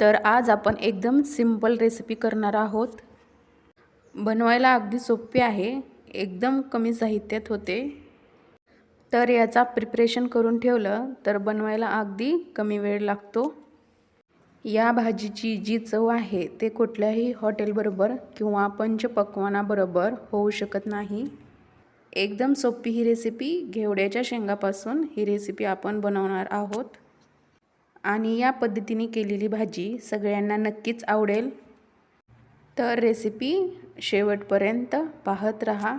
तर आज आपण एकदम सिंपल रेसिपी करणार आहोत. बनवायला अगदी सोपी आहे. एकदम कमी साहित्यात होते. तर याचा प्रिपरेशन करून ठेवलं तर बनवायला अगदी कमी वेळ लागतो. या भाजीची जी चव आहे ते कुठल्याही हॉटेलबरोबर किंवा पंचपक्वानाबरोबर होऊ शकत नाही. एकदम सोपी ही रेसिपी घेवड्याच्या शेंगापासून ही रेसिपी आपण बनवणार आहोत. आणि या पद्धतीने केलेली भाजी सगळ्यांना नक्कीच आवडेल. तर रेसिपी शेवटपर्यंत पाहत राहा.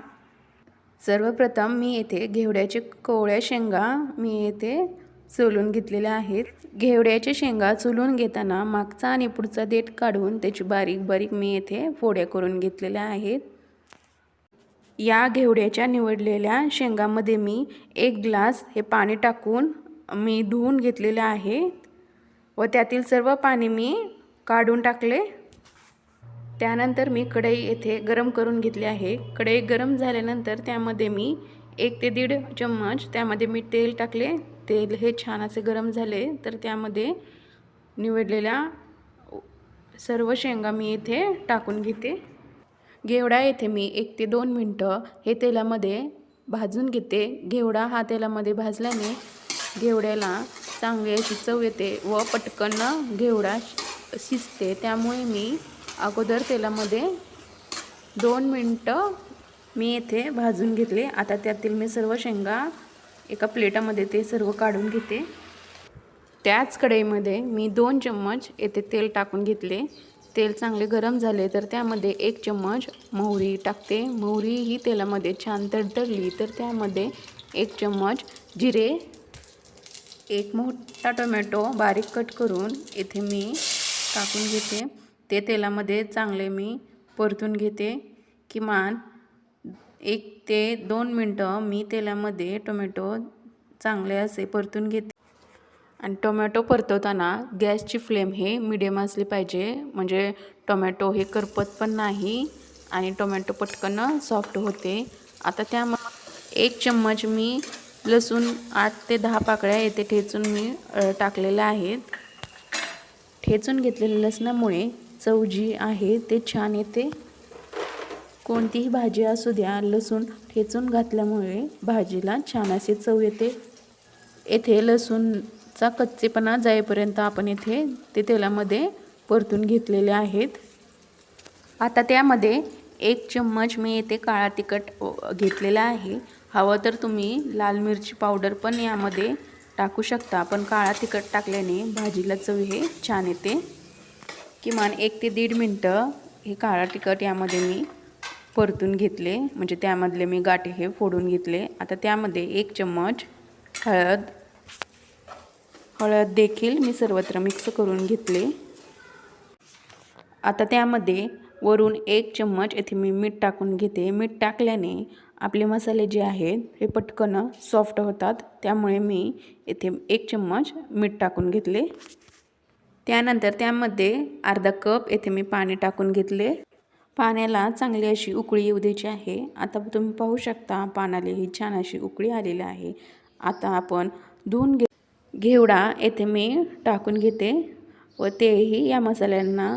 सर्वप्रथम मी येथे घेवड्याचे कोवळ्या शेंगा मी येथे चोलून घेतलेल्या आहेत. घेवड्याचे शेंगा चुलून घेताना मागचा आणि पुढचा देठ काढून त्याची बारीक बारीक मी येथे फोड्या करून घेतलेल्या आहेत. या घेवड्याच्या निवडलेल्या शेंगामध्ये मी एक ग्लास हे पाणी टाकून मी धुवून घेतलेलं आहे. व त्यातील सर्व पाणी मी काढून टाकले. त्यानंतर मी कढई येथे गरम करून घेतली आहे. कढई गरम झाल्यानंतर त्यामध्ये मी एक ते दीड चम्मच त्यामध्ये मी तेल टाकले. तेल हे छान असे गरम झाले तर त्यामध्ये निवडलेल्या सर्व शेंगा मी इथे टाकून घेते. घेवडा येथे मी एक ते दोन मिनटं हे तेलामध्ये भाजून घेते. घेवडा हा तेलामध्ये भाजल्याने घेवड्याला चांगली अशी चव येते व पटकन घेवडा शिजते. त्यामुळे मी अगोदर तेलामध्ये दोन मिनटं मी येथे भाजून घेतले. आता त्यातील मी सर्व शेंगा एका प्लेटामध्ये ते सर्व काढून घेते. त्याच कढईमध्ये मी दोन चम्मच येथे तेल टाकून घेतले. तेल चांगले गरम झाले तर त्यामध्ये एक चम्मच मोहरी टाकते. मोहरी ही तेलामध्ये छान तडतडली तर त्यामध्ये एक चम्मच जिरे एक मोठा टोमॅटो बारीक कट करून येथे मी टाकून घेते. ते तेलामध्ये चांगले मी परतून घेते. किमान एक ते दोन मिनटं मी तेलामध्ये टोमॅटो चांगले असे परतून घेते. आणि टोमॅटो परतवताना गॅसची फ्लेम हे मिडियम असली पाहिजे. म्हणजे टोमॅटो हे करपत पण नाही आणि टोमॅटो पटकन सॉफ्ट होते. आता त्या एक चम्मच मी लसूण आठ ते दहा पाकळ्या येथे ठेचून मी टाकलेल्या आहेत. ठेचून घेतलेल्या लसणामुळे चव जी आहे ते छान येते. कोणतीही भाजी असू द्या लसूण ठेचून घातल्यामुळे भाजीला छान असे चव येते. येथे लसूणचा कच्चेपणा जाईपर्यंत आपण येथे ते तेलामध्ये परतून घेतलेले आहेत. आता त्यामध्ये एक चम्मच मी येथे काळा तिखट घेतलेला आहे. हवं तर तुम्ही लाल मिरची पावडर पण यामध्ये टाकू शकता. पण काळा तिखट टाकल्याने भाजीला चव हे छान येते. किमान एक ते दीड मिनटं हे काळा तिखट यामध्ये मी परतून घेतले. म्हणजे त्यामधले मी गाठी हे फोडून घेतले. आता त्यामध्ये एक चम्मच हळद हळद देखील मी सर्वत्र मिक्स करून घेतले. आता त्यामध्ये वरून एक चम्मच येथे मी मीठ टाकून घेते. मीठ टाकल्याने आपले मसाले जे आहेत हे पटकन सॉफ्ट होतात. त्यामुळे मी येथे एक चम्मच मीठ टाकून घेतले. त्यानंतर त्यामध्ये अर्धा कप येथे मी पाणी टाकून घेतले. पाण्याला चांगली अशी उकळी येऊ द्यायची आहे. आता तुम्ही पाहू शकता पानाला ही छान अशी उकळी आलेली आहे. आता आपण धुवून घे घेवडा येथे मी टाकून घेते व तेही या मसाल्यांना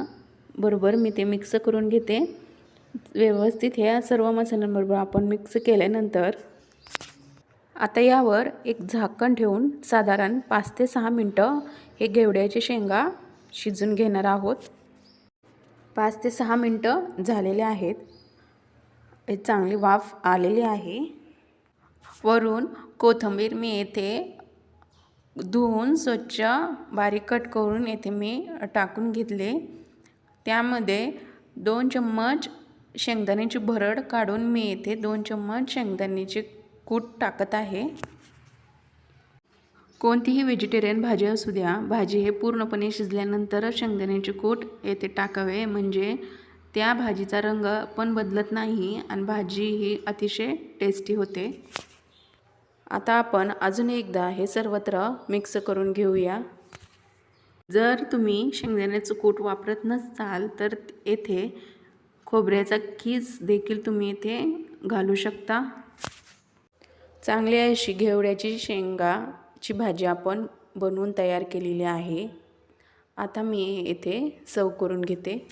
बरोबर मी ते मिक्स करून घेते. व्यवस्थित ह्या सर्व मसाल्यांबरोबर आपण मिक्स केल्यानंतर आता यावर एक झाकण ठेवून साधारण पाच ते सहा मिनटं हे घेवड्याचे शेंगा शिजून घेणार आहोत. पाच ते सहा मिनटं झालेले आहेत. हे चांगली वाफ आलेली आहे. वरून कोथिंबीर मी येथे धुवून स्वच्छ बारीक कट करून येथे मी टाकून घेतले. त्यामध्ये दोन चम्मच शेंगदाण्याची भरड काढून मी येथे दोन चम्मच शेंगदाण्याचे कूट टाकत आहे. कोणतीही व्हेजिटेरियन भाजी असू द्या भाजी हे पूर्णपणे शिजल्यानंतर शेंगदाण्याची कूट येथे टाकावे म्हणजे त्या भाजीचा रंग पण बदलत नाही आणि भाजी ही अतिशय टेस्टी होते. आता आपण अजून एकदा हे सर्वत्र मिक्स करून घेऊया. जर तुम्ही शेंगदाण्याचं कूट वापरत नसाल तर येथे खोबऱ्याचा किस देखील तुम्ही इथे घालू शकता. चांगली अशी घेवड्याची शेंगाची भाजी आपण बनवून तयार केलेली आहे. आता मी येथे सर्व करून घेते.